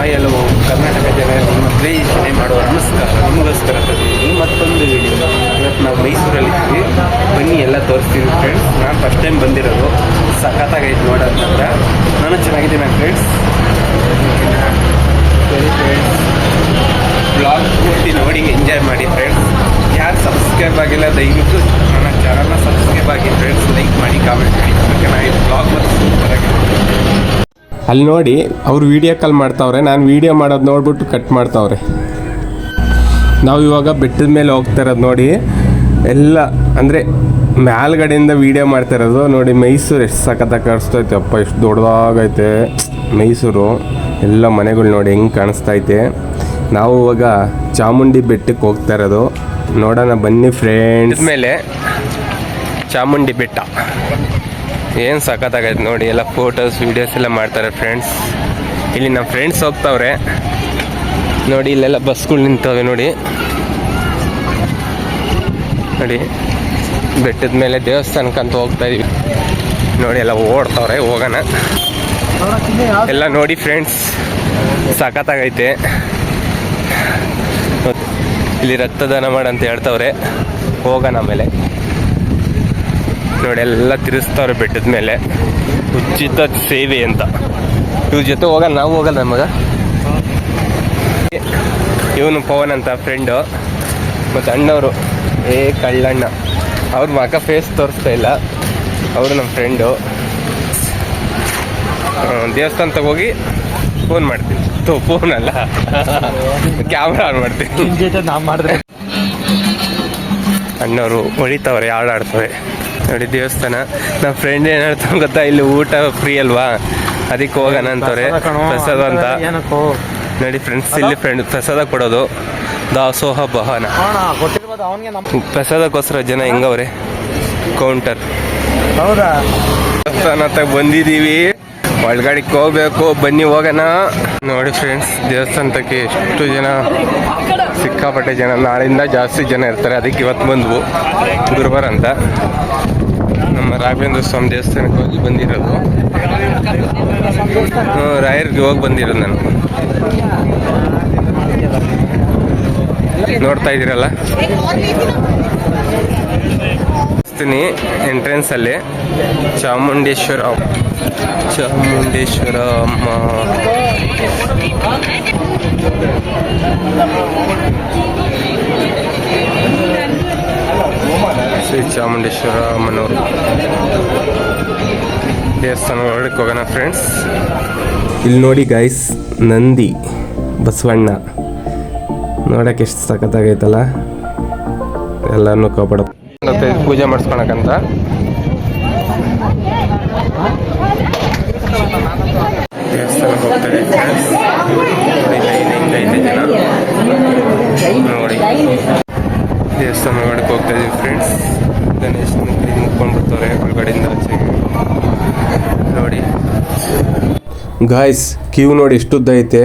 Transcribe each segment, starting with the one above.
Hi hello Karnataka ಜನ ನಿಮ್ಮ ಪ್ರೇಷಣೆ ಮಾಡುವ ನಮಸ್ಕಾರ. ನಿಮಗೋಸ್ಕರ ತಂದಿದ್ದೀನಿ ಮತ್ತೊಂದು ವಿಡಿಯೋ ಇವತ್ತು ನಾವು ಮೈಸೂರಲ್ಲಿ ಮೈಸೂರಲ್ಲಿದ್ದೀವಿ ಬನ್ನಿ, ಎಲ್ಲ ತೋರಿಸ್ತೀನಿ ಫ್ರೆಂಡ್ಸ್ ನಾನು ಫಸ್ಟ್ ಟೈಮ್ ಬಂದಿರೋದು ಸಖತ್ತಾಗೈತೆ ನೋಡೋದಂತ ನಾನು ಚೆನ್ನಾಗಿದ್ದೀನಿ ಫ್ರೆಂಡ್ಸ್ ಸರಿ ಫ್ರೆಂಡ್ಸ್ ಬ್ಲಾಗ್ ಪೂರ್ತಿ ನೋಡಿ ಎಂಜಾಯ್ ಮಾಡಿ ಫ್ರೆಂಡ್ಸ್ ಯಾರು ಸಬ್ಸ್ಕ್ರೈಬ್ ಆಗಿಲ್ಲ, ದಯವಿಟ್ಟು ನನ್ನ ಚಾನಲ್ನ ಸಬ್ಸ್ಕ್ರೈಬ್ ಆಗಿ ಫ್ರೆಂಡ್ಸ್ ಲೈಕ್ ಮಾಡಿ ಕಾಮೆಂಟ್ ಮಾಡಿ. ಓಕೆ ನಾನು ಈ ಬ್ಲಾಗ್ ಮತ್ತು ಸೂಪರ್ ಆಗಿದೆ. ಅಲ್ಲಿ ನೋಡಿ ಅವ್ರು ವೀಡಿಯೋ ಕಾಲ್ ಮಾಡ್ತಾವ್ರೆ, ನಾನು ವೀಡಿಯೋ ಮಾಡೋದು ನೋಡ್ಬಿಟ್ಟು ಕಟ್ ಮಾಡ್ತಾವ್ರೆ. ನಾವು ಇವಾಗ ಬೆಟ್ಟದ ಮೇಲೆ ಹೋಗ್ತಾ ಇರೋದು ನೋಡಿ, ಎಲ್ಲ ಅಂದರೆ ಮ್ಯಾಲ್ಗಡೆಯಿಂದ ವೀಡಿಯೋ ಮಾಡ್ತಾ ಇರೋದು ನೋಡಿ, ಮೈಸೂರು ಎಷ್ಟು ಸಖತ್ತಾಗಿ ಕಾಣಿಸ್ತೈತೆ, ಅಪ್ಪ ಎಷ್ಟು ದೊಡ್ಡದಾಗೈತೆ. ಮೈಸೂರು, ಎಲ್ಲ ಮನೆಗಳು ನೋಡಿ ಹೆಂಗೆ ಕಾಣಿಸ್ತೈತೆ. ನಾವು ಇವಾಗ ಚಾಮುಂಡಿ ಬೆಟ್ಟಕ್ಕೆ ಹೋಗ್ತಾ ಇರೋದು. ನೋಡೋಣ ಬನ್ನಿ ಫ್ರೆಂಡ್ಸ್ ಮೇಲೆ ಚಾಮುಂಡಿ ಬೆಟ್ಟ. ಏನು ಸಖತ್ತಾಗೈತೆ ನೋಡಿ, ಎಲ್ಲ ಫೋಟೋಸ್ ವೀಡಿಯೋಸ್ ಎಲ್ಲ ಮಾಡ್ತಾರೆ ಫ್ರೆಂಡ್ಸ್ ಇಲ್ಲಿ ನಮ್ಮ ಫ್ರೆಂಡ್ಸ್ ಹೋಗ್ತಾವ್ರೆ. ನೋಡಿ, ಇಲ್ಲೆಲ್ಲ ಬಸ್ಗಳು ನಿಂತವೆ ನೋಡಿ. ನೋಡಿ, ಬೆಟ್ಟದ ಮೇಲೆ ದೇವಸ್ಥಾನಕ್ಕಂತ ಹೋಗ್ತಾ ಇದೀವಿ. ನೋಡಿ, ಎಲ್ಲ ಓಡ್ತಾವ್ರೆ, ಹೋಗೋಣ. ಎಲ್ಲ ನೋಡಿ ಫ್ರೆಂಡ್ಸ್ ಸಖತ್ತಾಗೈತೆ. ಇಲ್ಲಿ ರಕ್ತದಾನ ಮಾಡಂತ ಹೇಳ್ತಾವ್ರೆ. ಹೋಗೋಣ ಆಮೇಲೆ. ನೋಡಿ ಎಲ್ಲ ತಿರ್ಸ್ತಾವ್ರೆ ಬೆಟ್ಟದ ಮೇಲೆ. ಉಚಿತ ಸೇವೆ ಅಂತ. ಇವ್ರ ಜೊತೆ ಹೋಗಲ್ಲ ನಾವು ಹೋಗಲ್ಲ ನಮಗ ಇವನು ಪವನ್ ಅಂತ ಫ್ರೆಂಡು ಮತ್ತು ಅಣ್ಣವರು. ಏ ಕಳ್ಳಣ್ಣ. ಅವ್ರ ಮಗ ಫೇಸ್ ತೋರಿಸ್ತಾ ಇಲ್ಲ. ಅವರು ನಮ್ಮ ಫ್ರೆಂಡು ದೇವಸ್ಥಾನಕ್ಕೆ ಹೋಗಿ ಫೋನ್ ಮಾಡ್ತೀನಿ. ತೋ ಫೋನ್ ಅಲ್ಲ. ಕ್ಯಾಮ್ರಾ ಆನ್ ಮಾಡ್ತೀನಿ. ಅಣ್ಣವರು ಹೊಡಿತಾವ್ರೆ ಹಾಡಾಡ್ತವೆ ನೋಡಿ ದೇವಸ್ಥಾನ. ನಮ್ಮ ಫ್ರೆಂಡ್ ಏನ್ ಹೇಳ್ತಾವ ಗೊತ್ತಾ? ಇಲ್ಲಿ ಊಟ ಫ್ರೀ ಅಲ್ವಾ? ಅದಕ್ಕೆ ಹೋಗೋಣ ಅಂತವ್ರೆ. ಪ್ರಸಾದ ಅಂತ. ನೋಡಿ ಫ್ರೆಂಡ್ಸ್ ಇಲ್ಲಿ ಫ್ರೆಂಡ್ ಪ್ರಸಾದ ಕೊಡೋದು. ದಾಸೋಹ ನಮ್ಮ ಪ್ರಸಾದಕ್ಕೋಸ್ಕರ ಜನ ಹೆಂಗವ್ರೆ? ಕೌಂಟರ್ ಹೌದಾ? ದೇವಸ್ಥಾನ ಬಂದಿದೀವಿ ಬಂದಿದ್ದೀವಿ. ಒಳಗಡೆಗೆ ಹೋಗ್ಬೇಕು. ಬನ್ನಿ ಹೋಗೋಣ. ನೋಡಿ ಫ್ರೆಂಡ್ಸ್ ದೇವಸ್ಥಾನಕ್ಕೆ ಎಷ್ಟು ಜನ ಸಿಕ್ಕಾಪಟ್ಟೆ ಜನ ನಾಳಿಂದ ಜಾಸ್ತಿ ಜನ ಇರ್ತಾರೆ. ಅದಕ್ಕೆ ಇವತ್ತು ಬಂದ್ವು. ಗುರುವಾರ ಅಂತ. ರಾಘವೇಂದ್ರ ಸ್ವಾಮಿ ದೇವಸ್ಥಾನಕ್ಕೆ ಹೋಗಿ ಬಂದಿರೋದು. ರಾಯರ್ಗೆ ಹೋಗಿ ಬಂದಿರೋದು ನಾನು. ನೋಡ್ತಾ ಇದ್ದೀರಲ್ಲ? ಎಂಟ್ರೆನ್ಸ್ ಅಲ್ಲಿ ಚಾಮುಂಡೇಶ್ವರ ಚಾಮುಂಡೇಶ್ವರ ಶ್ರೀ ಚಾಮುಂಡೇಶ್ವರ ಮನೋರು ದೇವಸ್ಥಾನ ಒಳಗಡೆ ಹೋಗೋಣ ಫ್ರೆಂಡ್ಸ್ ಇಲ್ಲಿ ನೋಡಿ ಗೈಸ್ ನಂದಿ, ಬಸವಣ್ಣ. ನೋಡಕ್ಕೆ ಎಷ್ಟು ಸಖತ್ತಾಗೈತಲ್ಲ. ಎಲ್ಲಾನು ಕಾಪಾಡ ಪೂಜೆ ಮಾಡಿಸ್ಕೊಳಕಂತ ದೇವಸ್ಥಾನಕ್ಕೆ ಹೋಗ್ತಾರೆ ನೋಡಿ. ದೇವಸ್ಥಾನ ಒಳಗಡೆ ಹೋಗ್ತಾ ಇದೀವಿ ಫ್ರೆಂಡ್ಸ್ ಗಣೇಶನ ಕೈ ಮುಕ್ಕೊಂಡು ಬರ್ತಾರೆ ಒಳಗಡೆಯಿಂದ ಆಚೆಗೆ ನೋಡಿ. ಗಾಯ್ಸ್ ಕ್ಯೂ ನೋಡಿ ಎಷ್ಟುದ್ದ ಐತೆ.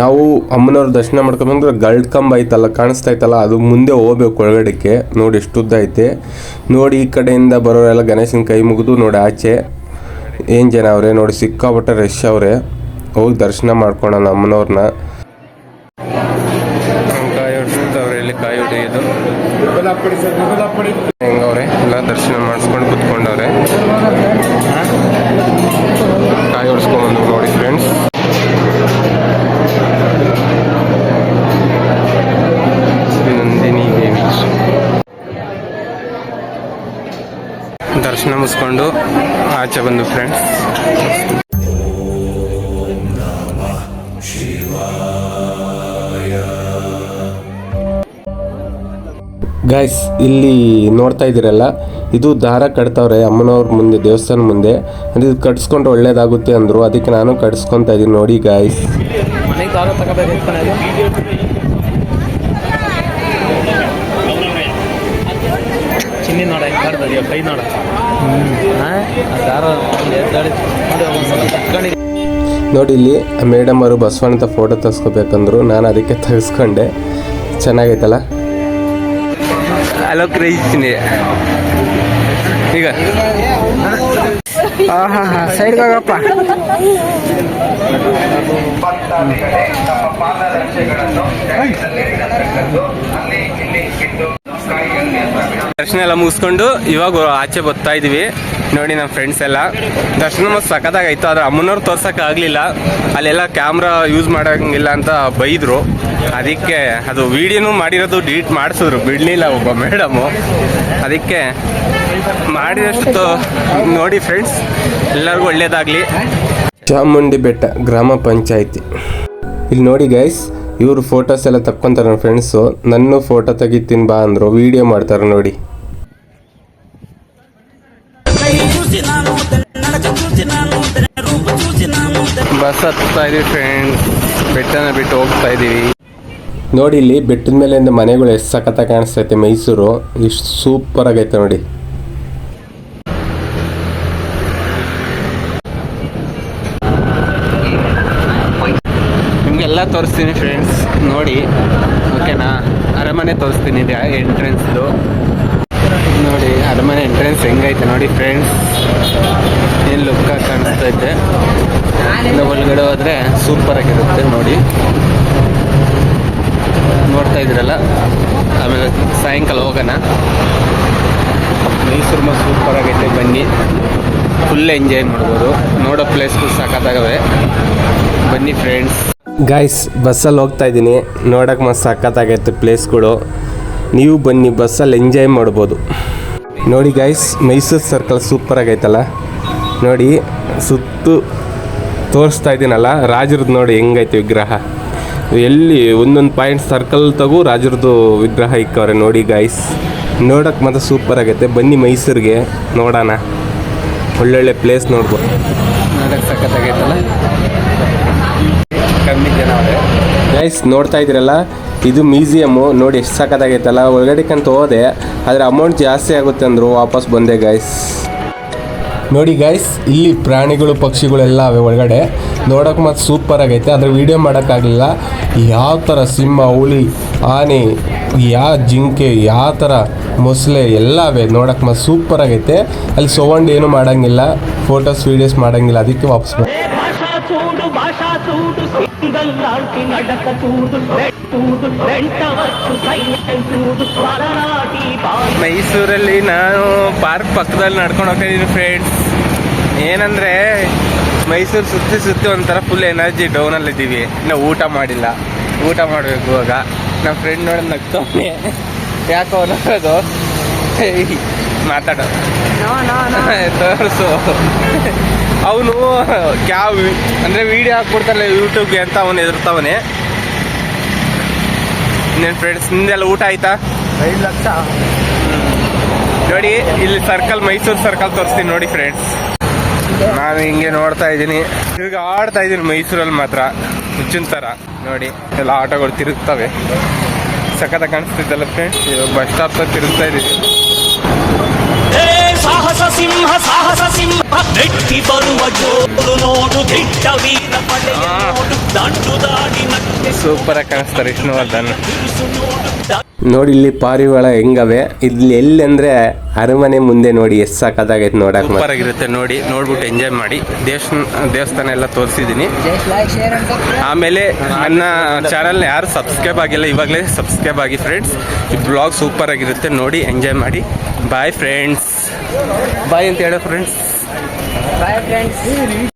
ನಾವು ಅಮ್ಮನವ್ರ ದರ್ಶನ ಮಾಡ್ಕೊಂಬಂದ್ರೆ ಗಲ್ಡ್ ಕಂಬ ಐತಲ್ಲ, ಕಾಣಿಸ್ತಾ ಐತಲ್ಲ, ಅದು ಮುಂದೆ ಹೋಗ್ಬೇಕು ಒಳಗಡೆಗೆ ನೋಡಿ ಎಷ್ಟುದ್ದ ಐತೆ. ನೋಡಿ ಈ ಕಡೆಯಿಂದ ಬರೋರೆಲ್ಲ ಗಣೇಶನ ಕೈ ಮುಗಿದು ನೋಡಿ ಆಚೆ. ಏನು ಜನ ಅವ್ರೆ? ನೋಡಿ ಸಿಕ್ಕಾಪಟ್ಟೆ ರಶ್ ಅವ್ರೆ. ಹೋಗಿ ದರ್ಶನ ಮಾಡ್ಕೊಳೋಣ ಅಮ್ಮನವ್ರನ್ನ ದರ್ಶನ ಮಾಡಿಸ್ಕೊಂಡು ಕುತ್ಕೊಂಡವ್ರೆ. ಕಾಯಿ ಹೊಡ್ಸ್ಕೊಂಡು ನೋಡಿ ಫ್ರೆಂಡ್ಸ್ ನಂದಿನಿ ದೇವಿ. ದರ್ಶನ ಮುಗಿಸ್ಕೊಂಡು ಆಚೆ ಬಂದು ಫ್ರೆಂಡ್ಸ್ ಗಾಯ್ಸ್ ಇಲ್ಲಿ ನೋಡ್ತಾ ಇದ್ದೀರಲ್ಲ ಇದು ದಾರ ಕಟ್ತಾವ್ರೆ ಅಮ್ಮನವ್ರ ಮುಂದೆ ದೇವಸ್ಥಾನ ಮುಂದೆ. ಅಂದ್ರೆ ಇದು ಕಟ್ಸ್ಕೊಂಡ್ರೆ ಒಳ್ಳೇದಾಗುತ್ತೆ ಅಂದರು ಅದಕ್ಕೆ ನಾನು ಕಟ್ಸ್ಕೊತಾ ಇದ್ದೀನಿ ನೋಡಿ ಗಾಯ್ಸ್ ಚಿನ್ನಿ ಕೈ ನೋಡಿ. ಇಲ್ಲಿ ಮೇಡಮ್ ಅವರು ಬಸವಣ್ಣ ಫೋಟೋ ತೆಗೆಸ್ಕೋಬೇಕಂದ್ರು ನಾನು ಅದಕ್ಕೆ ತೆಗೆಸ್ಕೊಂಡೆ ಚೆನ್ನಾಗೈತಲ್ಲ? ಹಲೋ ಕ್ರೇಜಿನಿ ಈಗ. ಹಾ ಹಾ ಹಾ ಸೈಡ್ಗೆ ಹೋಗಪ್ಪ. ದರ್ಶನ ಎಲ್ಲ ಮುಗಿಸ್ಕೊಂಡು ಇವಾಗ ಆಚೆ ಬರ್ತಾ ಇದೀವಿ ನೋಡಿ ನಮ್ಮ ಫ್ರೆಂಡ್ಸ್ ಎಲ್ಲ. ದರ್ಶನ ಮಸ್ತ್ ಸಖತ್ತಾಗಾಯ್ತು, ಆದ್ರೆ ಅಮ್ಮನವ್ರು ತೋರ್ಸಕ್ ಅಲ್ಲೆಲ್ಲ ಕ್ಯಾಮ್ರಾ ಯೂಸ್ ಮಾಡೋಂಗಿಲ್ಲ ಅಂತ ಬೈದ್ರು. ಅದಕ್ಕೆ ಅದು ವಿಡಿಯೋನು ಮಾಡಿರೋದು ಡಿಲೀಟ್ ಮಾಡಿಸಿದ್ರು. ಬಿಡ್ಲಿಲ್ಲ ಒಬ್ಬ ಮೇಡಮು ಅದಕ್ಕೆ ಮಾಡಿದಷ್ಟು ನೋಡಿ ಫ್ರೆಂಡ್ಸ್ ಎಲ್ಲರಿಗೂ ಒಳ್ಳೇದಾಗ್ಲಿ. ಚಾಮುಂಡಿ ಬೆಟ್ಟ ಗ್ರಾಮ ಪಂಚಾಯಿತಿ. ಇಲ್ಲಿ ನೋಡಿ ಗೈಸ್ ಇವರು ಫೋಟೋಸ್ ಎಲ್ಲ ತಕ್ಕೊಂತಾರೆ ನನ್ನ ಫ್ರೆಂಡ್ಸು ನನ್ನ ಫೋಟೋ ತೆಗಿತೀನಿ ಬಾ ಅಂದರು. ವಿಡಿಯೋ ಮಾಡ್ತಾರೆ ನೋಡಿ. ಬಸ್ ಹತ್ತಾ ಇದೀವಿ ಫ್ರೆಂಡ್ಸ್ ಬೆಟ್ಟನ ಬಿಟ್ಟು ಹೋಗ್ತಾ ಇದ್ದೀವಿ ನೋಡಿ ಇಲ್ಲಿ ಬೆಟ್ಟದ ಮೇಲಿಂದ ಮನೆಗಳು ಎಷ್ಟು ಸಖತ್ತ ಕಾಣಿಸ್ತೈತೆ ಮೈಸೂರು. ಇಷ್ಟು ಸೂಪರ್ ಆಗೈತೆ ನೋಡಿ. ತೋರಿಸ್ತೀನಿ ಫ್ರೆಂಡ್ಸ್ ನೋಡಿ ಓಕೆನಾ ಅರಮನೆ ತೋರಿಸ್ತೀನಿ ಎಂಟ್ರೆನ್ಸ್ದು ನೋಡಿ, ಅರಮನೆ ಎಂಟ್ರೆನ್ಸ್ ಹೆಂಗೈತೆ ನೋಡಿ ಫ್ರೆಂಡ್ಸ್ ಏನು ಲುಕ್ ಕಾಣಿಸ್ತೈತೆ ಒಳಗಡೆ ಹೋದರೆ ಸೂಪರ್ ಆಗಿರುತ್ತೆ ನೋಡಿ. ನೋಡ್ತಾ ಇದ್ರಲ್ಲ? ಆಮೇಲೆ ಸಾಯಂಕಾಲ ಹೋಗೋಣ. ಮೈಸೂರು ಮಾ ಸೂಪರ್ ಆಗೈತೆ ಬನ್ನಿ. ಫುಲ್ ಎಂಜಾಯ್ ಮಾಡ್ಬೋದು. ನೋಡೋ ಪ್ಲೇಸ್ಗಳು ಸಾಕತ್ತಾಗವೆ ಬನ್ನಿ ಫ್ರೆಂಡ್ಸ್ ಗಾಯ್ಸ್ ಬಸ್ಸಲ್ಲಿ ಹೋಗ್ತಾ ಇದ್ದೀನಿ. ನೋಡೋಕೆ ಮಸ್ತ್ ಸಖತ್ತಾಗೈತೆ ಪ್ಲೇಸ್ಗಳು ನೀವು ಬನ್ನಿ, ಬಸ್ಸಲ್ಲಿ ಎಂಜಾಯ್ ಮಾಡ್ಬೋದು. ನೋಡಿ ಗಾಯ್ಸ್ ಮೈಸೂರು ಸರ್ಕಲ್ ಸೂಪರ್ ಆಗೈತಲ್ಲ? ನೋಡಿ, ಸುತ್ತು ತೋರಿಸ್ತಾ ಇದ್ದೀನಲ್ಲ, ರಾಜರದ್ದು ನೋಡಿ ಹೆಂಗೈತೆ ವಿಗ್ರಹ. ಎಲ್ಲಿ ಒಂದೊಂದು ಪಾಯಿಂಟ್ ಸರ್ಕಲ್ ತಗು ರಾಜರದ್ದು ವಿಗ್ರಹ ಇಕ್ಕವ್ರೆ, ನೋಡಿ ಗಾಯ್ಸ್ ನೋಡೋಕೆ ಮಾತ್ರ ಸೂಪರ್ ಆಗೈತೆ. ಬನ್ನಿ ಮೈಸೂರಿಗೆ, ನೋಡೋಣ. ಒಳ್ಳೊಳ್ಳೆ ಪ್ಲೇಸ್ ನೋಡ್ಬೋದು. ನೋಡೋಕೆ ಸಖತ್ತಾಗೈತಲ್ಲ ಕಮ್ಮಿ ಜನ ಗೈಸ್ ನೋಡ್ತಾ ಇದ್ರಲ್ಲ ಇದು ಮ್ಯೂಸಿಯಮ್ಮು ನೋಡಿ ಎಷ್ಟು ಸಾಕತ್ತಾಗೈತಲ್ಲ ಒಳಗಡೆಕಂತ ಹೋದೆ ಆದರೆ ಅಮೌಂಟ್ ಜಾಸ್ತಿ ಆಗುತ್ತೆ ಅಂದರು ವಾಪಸ್ ಬಂದೆ ಗೈಸ್ ನೋಡಿ ಗೈಸ್ ಇಲ್ಲಿ ಪ್ರಾಣಿಗಳು, ಪಕ್ಷಿಗಳೆಲ್ಲ ಅವೆ ಒಳಗಡೆ. ನೋಡೋಕೆ ಮತ್ತು ಸೂಪರ್ ಆಗೈತೆ. ಆದರೆ ವೀಡಿಯೋ ಮಾಡೋಕ್ಕಾಗಲಿಲ್ಲ. ಯಾವ ಥರ ಸಿಂಹ ಹುಳಿ ಆನೆ ಯಾವ ಜಿಂಕೆ ಯಾವ ಥರ ಮೊಸಳೆ ಎಲ್ಲ ಅವೇ. ನೋಡೋಕೆ ಮತ್ತು ಸೂಪರ್ ಆಗೈತೆ. ಅಲ್ಲಿ ಸೊಗೊಂಡು ಏನು ಮಾಡೋಂಗಿಲ್ಲ. ಫೋಟೋಸ್ ವೀಡಿಯೋಸ್ ಮಾಡೋಂಗಿಲ್ಲ. ಅದಕ್ಕೆ ವಾಪಸ್ இதழ்ந்தாழ்த்தி நடக்க தூதும் தூதும் வெண்டவற்று சைன்யம் தூதும் பலநாட்டி ಮೈಸೂರಲ್ಲಿ ನಾನು ಪಾರ್ಕ್ ಪಕ್ಕದಲ್ಲಿ ನಡ್ಕೊಂಡು ಹೋಗ್ತಾ ಇದ್ದೀನಿ ಫ್ರೆಂಡ್ಸ್ ಏನಂದರೆ ಮೈಸೂರು ಸುತ್ತಿ ಸುತ್ತಿ ಒಂಥರ ಫುಲ್ ಎನರ್ಜಿ ಡೌನಲ್ಲಿದ್ದೀವಿ ಇನ್ನು ಊಟ ಮಾಡಿಲ್ಲ. ಊಟ ಮಾಡಬೇಕು ಇವಾಗ. ನಮ್ಮ ಫ್ರೆಂಡ್ ನೋಡಿ ನಗ್ತವನೆ. ಯಾಕೋ ಅನ್ನೋದು. ಮಾತಾಡೋ ತೋರಿಸು. ಅವನು ಕ್ಯಾವ್ ಅಂದರೆ ವೀಡಿಯೋ ಹಾಕ್ಬಿಡ್ತಾನೆ ಯೂಟ್ಯೂಬ್ಗೆ ಅಂತ ಅವನು ಎದುರ್ತಾವನೆ ಇನ್ನೇನು ಫ್ರೆಂಡ್ಸ್ ನಿಂದೆಲ್ಲ ಊಟ ಆಯ್ತಾ? ಐದು ಲಕ್ಷ. ನೋಡಿ ಇಲ್ಲಿ ಸರ್ಕಲ್ ಮೈಸೂರು ಸರ್ಕಲ್ ತೋರಿಸ್ತೀನಿ ನೋಡಿ ಫ್ರೆಂಡ್ಸ್ ನಾನು ಹಿಂಗೆ ನೋಡ್ತಾ ಇದ್ದೀನಿ. ಈಗ ಆಡ್ತಾ ಇದ್ದೀನಿ ಮೈಸೂರಲ್ಲಿ ಮಾತ್ರ. ಹುಚ್ಚಿನ ಥರ ನೋಡಿ ಎಲ್ಲ ಆಟೋಗಳು ತಿರುಗ್ತವೆ. ಸಖತ್ತ ಕಾಣಿಸ್ತಿದ್ದಲ್ಲ ಫ್ರೆಂಡ್ಸ್ ಇವಾಗ ಬಸ್ ಸ್ಟಾಪ್ ತಿರುಗ್ತಾ ಇದ್ದೀವಿ ನೆಟ್ಟಿ ಬರುವ ಜೋರು ನೋಡು ದಿಟ್ಟ ವೀರ ಪಡೆಯ ನೋಡು ದಂಡು ದಾಡಿ ಸೂಪರ್ ಕಾಣಿಸ್ತಾರೆ ವಿಷ್ಣುವರ್ಧನ್. ನೋಡು ನೋಡಿ ಇಲ್ಲಿ ಪಾರಿವಾಳ ಹೆಂಗವೆ. ಇಲ್ಲಿ ಎಲ್ಲಿ ಅಂದ್ರೆ ಅರಮನೆ ಮುಂದೆ ನೋಡಿ ಎಸ್ ಸಾಕಾಗೈತೆ ನೋಡಕ್ ಸೂಪರ್ ಆಗಿರುತ್ತೆ ನೋಡಿ ನೋಡ್ಬಿಟ್ಟು ಎಂಜಾಯ್ ಮಾಡಿ. ದೇವಸ್ಥಾನ ದೇವಸ್ಥಾನ ಎಲ್ಲ ತೋರಿಸಿದೀನಿ. ಆಮೇಲೆ ನನ್ನ ಚಾನಲ್ ಯಾರು ಸಬ್ಸ್ಕ್ರೈಬ್ ಆಗಿಲ್ಲ ಇವಾಗಲೇ ಸಬ್ಸ್ಕ್ರೈಬ್ ಆಗಿ ಫ್ರೆಂಡ್ಸ್ ಈ ಬ್ಲಾಗ್ ಸೂಪರ್ ಆಗಿರುತ್ತೆ ನೋಡಿ ಎಂಜಾಯ್ ಮಾಡಿ. ಬಾಯ್ ಫ್ರೆಂಡ್ಸ್ ಬಾಯ್ ಅಂತ ಹೇಳೋ ಫ್ರೆಂಡ್ಸ್ Bye friends.